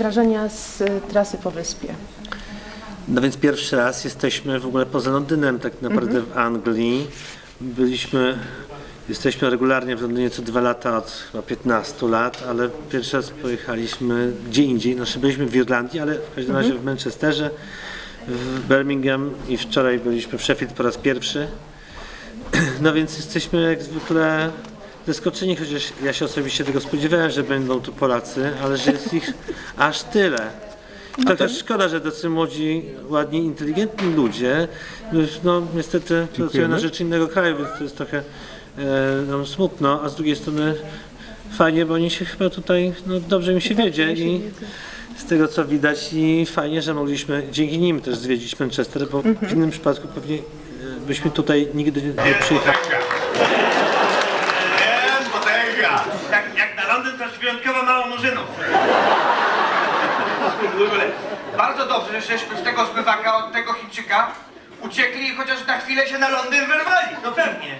Wrażenia z e, trasy po wyspie? No więc pierwszy raz jesteśmy w ogóle poza Londynem, tak naprawdę w Anglii. Byliśmy, jesteśmy regularnie w Londynie co dwa lata od chyba 15 lat, ale pierwszy raz pojechaliśmy gdzie indziej. Znaczy byliśmy w Irlandii, ale w każdym razie w Manchesterze, w Birmingham i wczoraj byliśmy w Sheffield po raz pierwszy. No więc jesteśmy jak zwykle zaskoczeni, chociaż ja się osobiście tego spodziewałem, że będą tu Polacy, ale że jest ich aż tyle. I to też szkoda, że tacy młodzi, ładni, inteligentni ludzie, no niestety pracują na rzecz innego kraju, więc to jest trochę e, nam smutno, a z drugiej strony fajnie, bo oni się chyba tutaj, no dobrze mi się wiedzie i z tego co widać i fajnie, że mogliśmy dzięki nim też zwiedzić Manchester, bo w innym przypadku pewnie e, byśmy tutaj nigdy nie przyjechali. Jest potęga! Jak, jak na Londyn to już wyjątkowo mało murzynów. W ogóle, bardzo dobrze, żeśmy z tego zbywaka, od tego Chińczyka uciekli i chociaż na chwilę się na Londyn wyrwali. No pewnie.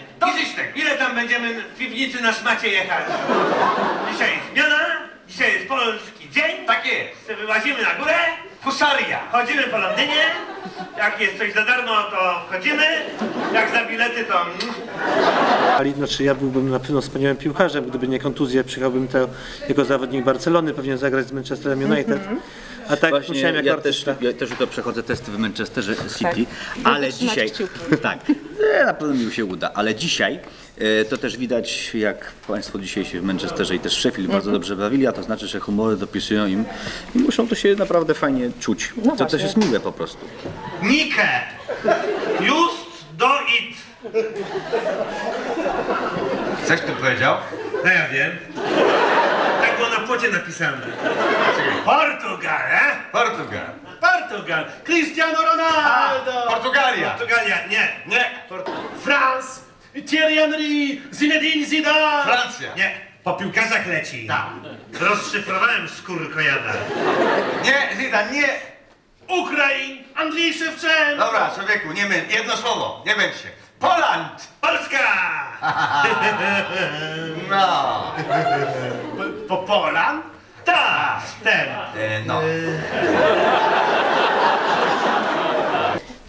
Tego. Ile tam będziemy w piwnicy na szmacie jechać? Dzisiaj jest zmiana, dzisiaj jest polski dzień. Tak jest. Se wyłazimy na górę, Husaria. chodzimy po Londynie. Jak jest coś za darmo, to wchodzimy. Jak za bilety, to... mm, Ali, Znaczy ja byłbym na pewno wspaniałym piłkarzem, gdyby nie kontuzja, przyjechałbym to jako zawodnik Barcelony, pewnie zagrać z Manchesterem United. A tak Właśnie musiałem jako ja też, artysta. ja też jutro przechodzę testy w Manchesterze City, Tak. ale Będę trzymać dzisiaj, kciuki. tak, e, na pewno mi się uda, ale dzisiaj to też widać, jak Państwo dzisiaj się w Manchesterze i też w Sheffield Mhm. bardzo dobrze bawili, a to znaczy, że humory dopisują im i muszą to się naprawdę fajnie czuć, No to też jest miłe po prostu. Nike. Just do it. Coś tu powiedział? No ja wiem. Tak było na płocie napisane. Portugal, e? Portugal. Portugal. Cristiano Ronaldo. Portugalia. Portugalia, nie. Nie. France. Thierry Henry. Zinedine Zidane. Francja. Nie. Po piłkarzach leci. Tak. Rozszyfrowałem skórkojada. Nie, Zidane, nie. Ukrain. Andrzej Szewczenko. Dobra, człowieku, nie my, jedno słowo, nie będzie się. Poland! Polska. No. Po Polan? Tak, ten. E, no.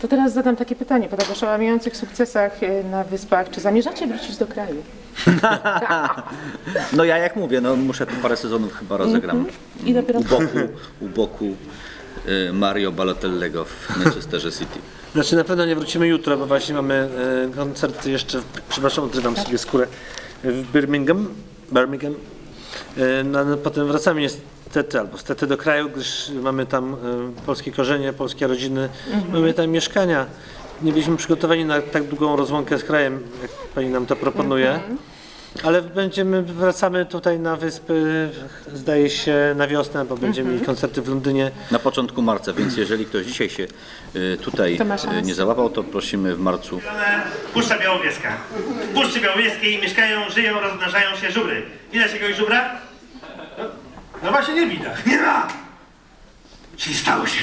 To teraz zadam takie pytanie. Po tak oszałamiających sukcesach e, na wyspach, czy zamierzacie wrócić do kraju? No ja jak mówię, no muszę tu parę sezonów chyba rozegram I dopiero u boku, u boku e, Mario Balotelliego w Manchesterze City. Znaczy na pewno nie wrócimy jutro, bo właśnie mamy e, koncert jeszcze, w, przepraszam, odrywam sobie skórę, w Birmingham. Birmingham. E, no, no, potem wracamy niestety, albo stety do kraju, gdyż mamy tam e, polskie korzenie, polskie rodziny, mamy tam mieszkania. Nie byliśmy przygotowani na tak długą rozłąkę z krajem, jak pani nam to proponuje. Ale będziemy, wracamy tutaj na wyspy, zdaje się, na wiosnę, bo będziemy mieli koncerty w Londynie. Na początku marca, więc jeżeli ktoś dzisiaj się e, tutaj To ma szansę. e, nie załapał, to prosimy w marcu Puszcza Białowieska. W Puszczy Białowieskiej mieszkają, żyją, rozmnażają się żubry. Widać jakiegoś żubra? No, no właśnie nie widać. Nie ma! Czyli stało się.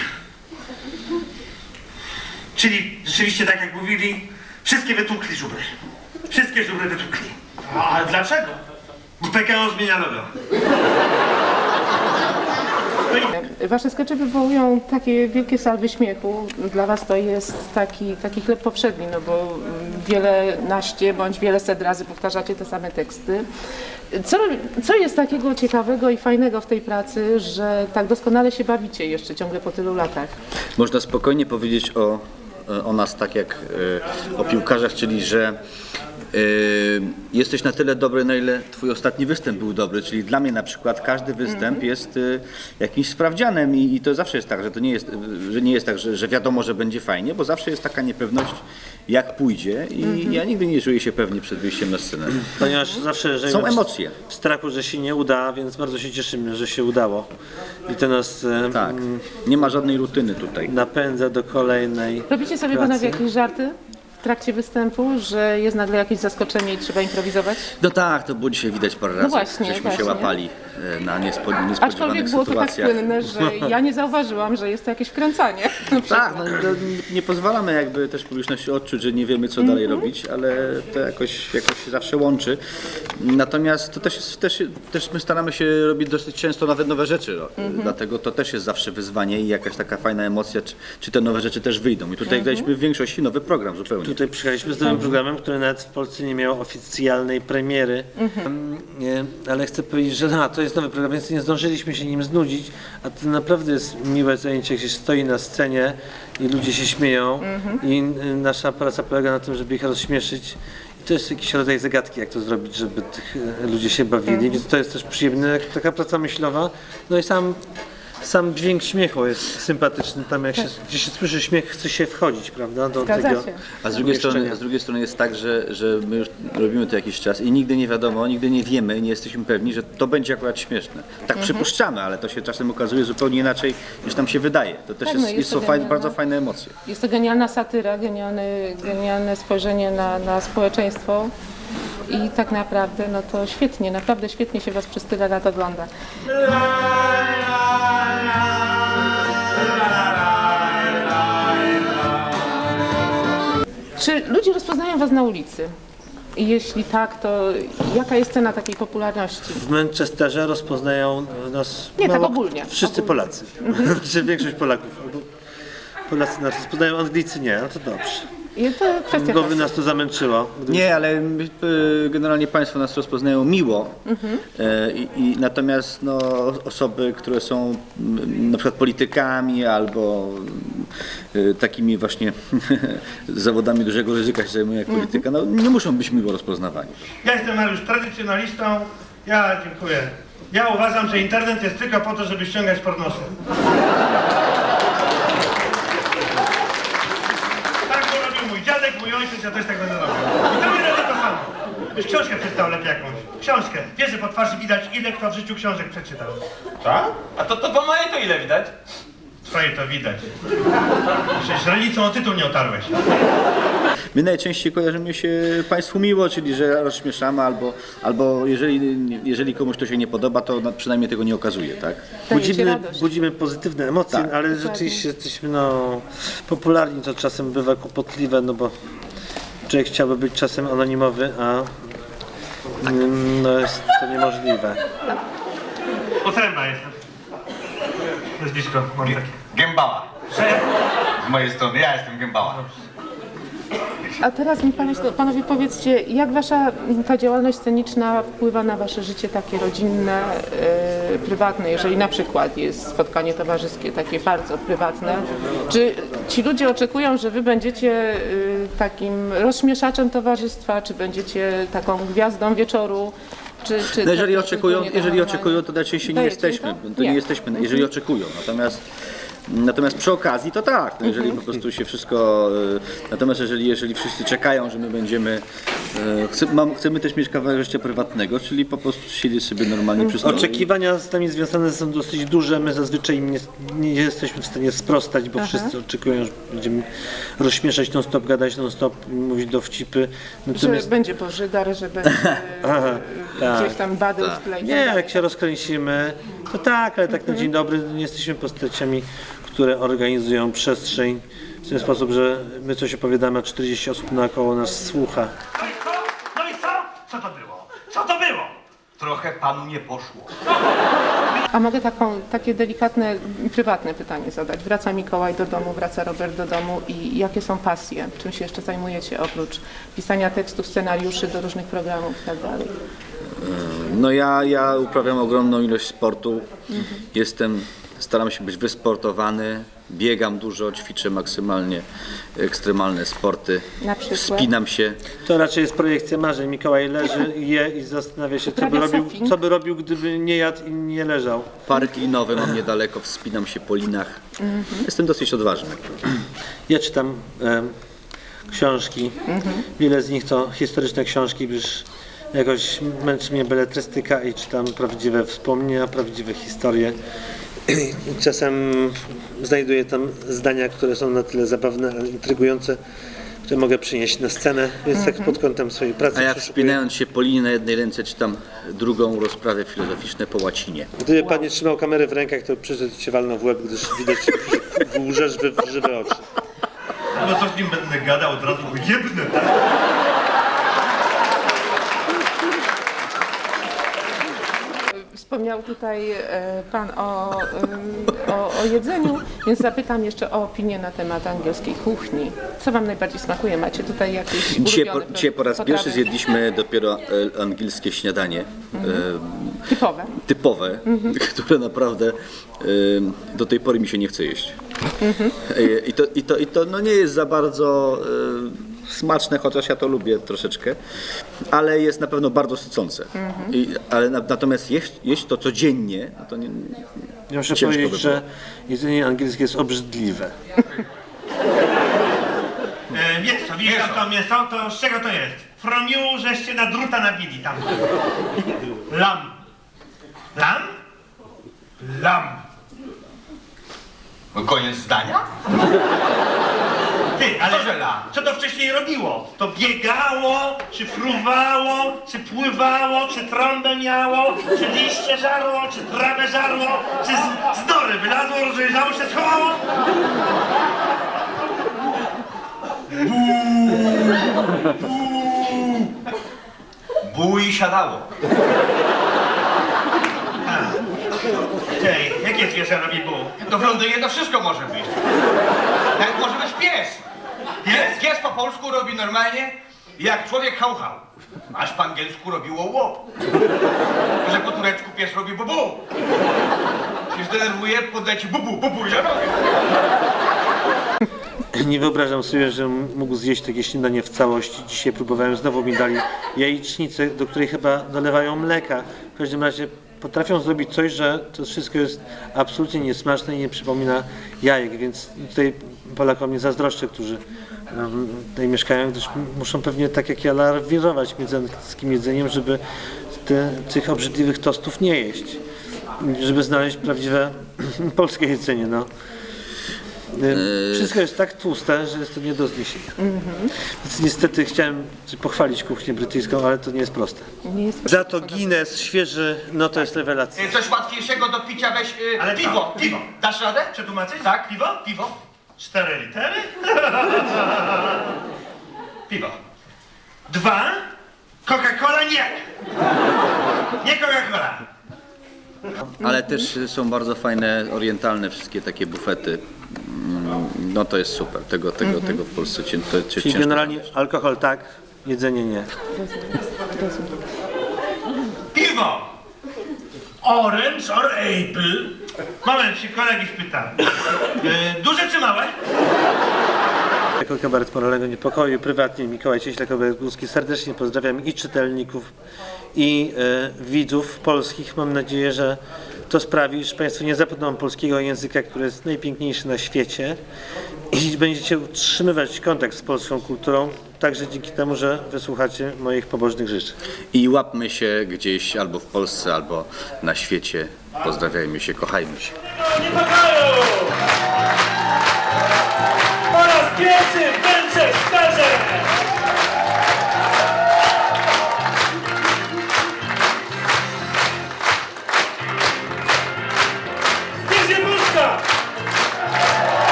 Czyli rzeczywiście tak jak mówili, wszystkie wytłukli żubry. Wszystkie żubry wytłukli. A dlaczego? Bo PKO zmienia logo. Wasze skecze wywołują takie wielkie salwy śmiechu. Dla was to jest taki, taki chleb powszedni, no bo wiele naście bądź wiele set razy powtarzacie te same teksty. Co, co jest takiego ciekawego i fajnego w tej pracy, że tak doskonale się bawicie jeszcze ciągle po tylu latach? Można spokojnie powiedzieć o, o nas tak jak e, o piłkarzach, czyli że e, jesteś na tyle dobry, na ile twój ostatni występ był dobry, czyli dla mnie na przykład każdy występ jest e, jakimś sprawdzianem i, i to zawsze jest tak, że to nie jest, e, że nie jest tak, że, że wiadomo, że będzie fajnie, bo zawsze jest taka niepewność jak pójdzie i ja nigdy nie czuję się pewnie przed wyjściem na scenę. Ponieważ zawsze żyjemy Są w emocje. w strachu, że się nie uda, więc bardzo się cieszymy, że się udało. I to nas e, Tak, mm, nie ma żadnej rutyny tutaj. napędza do kolejnej. Robicie sobie pracy. panowie jakieś żarty trakcie występu, że jest nagle jakieś zaskoczenie i trzeba improwizować? No tak, to było dzisiaj widać parę razy, właśnie, żeśmy właśnie. się łapali na niespo, niespodziewanych Aczkolwiek było to tak sytuacjach. płynne, że ja nie zauważyłam, że jest to jakieś wkręcanie. Tak, no, to nie pozwalamy jakby też publiczności odczuć, że nie wiemy co dalej robić, ale to jakoś, jakoś się zawsze łączy. Natomiast to też, jest, też, też my staramy się robić dosyć często nawet nowe rzeczy, no. dlatego to też jest zawsze wyzwanie i jakaś taka fajna emocja, czy, czy te nowe rzeczy też wyjdą. I tutaj daliśmy w większości nowy program zupełnie. Tutaj przyjechaliśmy z nowym programem, który nawet w Polsce nie miał oficjalnej premiery. Mm, Nie, ale chcę powiedzieć, że no, to jest nowy program, więc nie zdążyliśmy się nim znudzić, a to naprawdę jest miłe zajęcie, gdzie się stoi na scenie i ludzie się śmieją i y, nasza praca polega na tym, żeby ich rozśmieszyć. I to jest jakiś rodzaj zagadki, jak to zrobić, żeby tych y, ludzie się bawili, więc to jest też przyjemne, jak taka praca myślowa. No i sam sam dźwięk śmiechu jest sympatyczny, tam jak się, gdzie się słyszy śmiech, chce się wchodzić, prawda, do Zgadza tego. się. A z drugiej, strony, z drugiej strony jest tak, że, że my już robimy to jakiś czas i nigdy nie wiadomo, nigdy nie wiemy, nie jesteśmy pewni, że to będzie akurat śmieszne. Tak Mhm. przypuszczamy, ale to się czasem okazuje zupełnie inaczej niż nam się wydaje. To też Tak, no jest, jest jest to są fajne, genialne. bardzo fajne emocje. Jest to genialna satyra, genialne, genialne spojrzenie na, na społeczeństwo. I tak naprawdę, no to świetnie, naprawdę świetnie się Was przez tyle lat ogląda. Czy ludzie rozpoznają Was na ulicy? I jeśli tak, to jaka jest cena takiej popularności? W Manchesterze rozpoznają nas Nie, tak ogólnie. wszyscy Ogólnie. Polacy, znaczy większość Polaków. Albo Polacy nas rozpoznają, Anglicy nie, no to dobrze. I to kwestia Bo by czasu. nas to zamęczyło. Gdyby Nie, ale y, generalnie Państwo nas rozpoznają miło. Mhm. E, I, i natomiast no, osoby, które są mm, na przykład politykami albo takimi właśnie zawodami dużego ryzyka się zajmują jak polityka, no, nie muszą być miło rozpoznawani. Ja jestem Mariusz tradycjonalistą. Ja dziękuję. Ja uważam, że internet jest tylko po to, żeby ściągać pornosy. Tak to robił mój dziadek, mój ojciec, ja też tak będę robił. I to mi robi to samo. Już książkę przeczytał lepiej jakąś. Książkę. Wiesz, że po twarzy widać, ile kto w życiu książek przeczytał. Tak? A to, to po mojej to ile widać? Twoje to widać. Przecież rodzicom o tytuł nie otarłeś. My najczęściej kojarzymy się Państwu miło, czyli że rozśmieszamy albo, albo jeżeli, jeżeli komuś to się nie podoba, to na- przynajmniej tego nie okazuje, tak? Budzimy, radość. budzimy pozytywne emocje, Tak. ale rzeczywiście jesteśmy no, popularni, to czasem bywa kłopotliwe, no bo człowiek chciałby być czasem anonimowy, a mm, no jest to niemożliwe. Potręba jestem. Nazwisko mam takie. Gębała. Że? Z mojej strony, ja jestem gębała. A teraz mi panowie, panowie powiedzcie, jak wasza ta działalność sceniczna wpływa na wasze życie takie rodzinne, e, prywatne, jeżeli na przykład jest spotkanie towarzyskie takie bardzo prywatne. Czy ci ludzie oczekują, że wy będziecie e, takim rozśmieszaczem towarzystwa, czy będziecie taką gwiazdą wieczoru? Czy, czy No jeżeli oczekują, jeżeli oczekują, to najczęściej nie Dajecie im jesteśmy. to? To nie Nie. jesteśmy, jeżeli oczekują. Natomiast Natomiast przy okazji to tak, no jeżeli po prostu się wszystko. e, Natomiast jeżeli, jeżeli wszyscy czekają, że my będziemy. e, Chce, mam, chcemy też mieć kawałek życia prywatnego, czyli po prostu siedzieć sobie normalnie przy stole. Oczekiwania z nami związane są dosyć duże. My zazwyczaj im nie, nie jesteśmy w stanie sprostać, bo wszyscy oczekują, że będziemy rozśmieszać non-stop, gadać non-stop, mówić dowcipy. Że Natomiast będzie pożydar, że będzie Aha, tak. gdzieś tam badył w tle i tak Nie, dalej. jak się rozkręcimy, to tak, ale tak na dzień dobry nie jesteśmy postaciami, które organizują przestrzeń w ten sposób, że my coś opowiadamy, a 40 osób naokoło nas słucha. No i co? No i co? Co to było? Co to było? Trochę panu nie poszło. A mogę taką, takie delikatne, prywatne pytanie zadać. Wraca Mikołaj do domu, wraca Robert do domu i jakie są pasje? Czym się jeszcze zajmujecie oprócz pisania tekstów, scenariuszy do różnych programów i tak dalej? No ja, ja uprawiam ogromną ilość sportu. Jestem, staram się być wysportowany. Biegam dużo, ćwiczę maksymalnie ekstremalne sporty. Na przykład? Wspinam się. To raczej jest projekcja marzeń. Mikołaj leży, je i zastanawia się, co by, Uprawia robił, surfing. co by robił, gdyby nie jadł i nie leżał. Park linowy mam niedaleko, wspinam się po linach. Jestem dosyć odważny. Ja czytam em, książki. Wiele z nich to historyczne książki, gdyż jakoś męczy mnie beletrystyka i czytam prawdziwe wspomnienia, prawdziwe historie. Czasem znajduję tam zdania, które są na tyle zabawne, ale intrygujące, że mogę przynieść na scenę, więc tak pod kątem swojej pracy A ja przeszukuję. wspinając się po linii na jednej ręce czytam drugą rozprawę filozoficzne po łacinie. Gdyby pan nie trzymał kamery w rękach, to przyszedł cię walnął w łeb, gdyż widać że łżesz w żywe oczy. No co z nim będę gadał, od razu go jebnę, Wspomniał tutaj e, Pan o, ym, o, o jedzeniu, więc zapytam jeszcze o opinię na temat angielskiej kuchni. Co Wam najbardziej smakuje? Macie tutaj jakieś Dzisiaj po, dzisiaj po raz potrawy? pierwszy zjedliśmy dopiero e, angielskie śniadanie. E, Typowe. typowe, które naprawdę e, do tej pory mi się nie chce jeść. E, I to, i to, i to no nie jest za bardzo e, smaczne, chociaż ja to lubię troszeczkę, ale jest na pewno bardzo sycące. I, ale na, natomiast jeść, jeść to codziennie, no to nie, Ja muszę Ciężko powiedzieć, by że jedzenie angielskie jest obrzydliwe. E, wiesz co, to mięso, to z czego to jest? From you, żeście na druta nabili tam. Lam. Lam? Lam. No koniec zdania? Ty, ale Co, że co to wcześniej robiło? To biegało, czy fruwało, czy pływało, czy trąbę miało, czy liście żarło, czy trawę żarło, czy z, z nory wylazło, rozejrzało się, schowało? Buł i siadało. Czej, jakie zwierzę robi buł? To w Londynie to wszystko może być. Nawet może być pies. Pies, po polsku robi normalnie, jak człowiek hał hał. Aż po angielsku robiło ło. Że po turecku pies robi bubu. Się zdenerwuje, podleci bubu, bubu ja. Nie wyobrażam sobie, że mógł zjeść takie śniadanie w całości. Dzisiaj próbowałem, znowu mi dali jajecznicę, do której chyba dolewają mleka. W każdym razie potrafią zrobić coś, że to wszystko jest absolutnie niesmaczne i nie przypomina jajek, więc tutaj Polakom nie zazdroszczę, którzy tutaj mieszkają, gdyż muszą pewnie tak jak ja lawirować między angielskim jedzeniem, żeby te, tych obrzydliwych tostów nie jeść. Żeby znaleźć prawdziwe polskie jedzenie, no. Y, Wszystko jest tak tłuste, że jest to nie do zniesienia. Więc niestety chciałem pochwalić kuchnię brytyjską, ale to nie jest proste. Nie jest Za to Guinness świeży, no to jest rewelacja. Y, Coś łatwiejszego do picia weź y, Ale co? piwo, piwo. Dasz radę? Przetłumaczyć? Tak. Piwo? Piwo. Cztery litery? Piwo. Dwa. Coca-Cola nie. Nie Coca-Cola. Ale też są bardzo fajne, orientalne wszystkie takie bufety. Mm, No to jest super. Tego, tego, tego w Polsce cię, to, cię Czyli generalnie alkohol tak, jedzenie nie. Piwo. Orange or apple? Moment, się kolegi spytam. E, duże czy małe? Jako kabaret moralnego niepokoju prywatnie Mikołaj Cieślak-Górski serdecznie pozdrawiam i czytelników i e, widzów polskich. Mam nadzieję, że to sprawi, że Państwo nie zapomną polskiego języka, który jest najpiękniejszy na świecie i będziecie utrzymywać kontakt z polską kulturą, także dzięki temu, że wysłuchacie moich pobożnych życzeń. I łapmy się gdzieś albo w Polsce, albo na świecie. Pozdrawiajmy się, kochajmy się.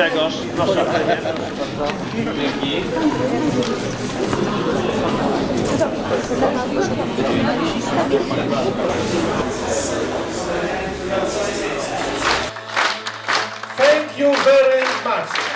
Grzegorz, proszę. Thank you very much.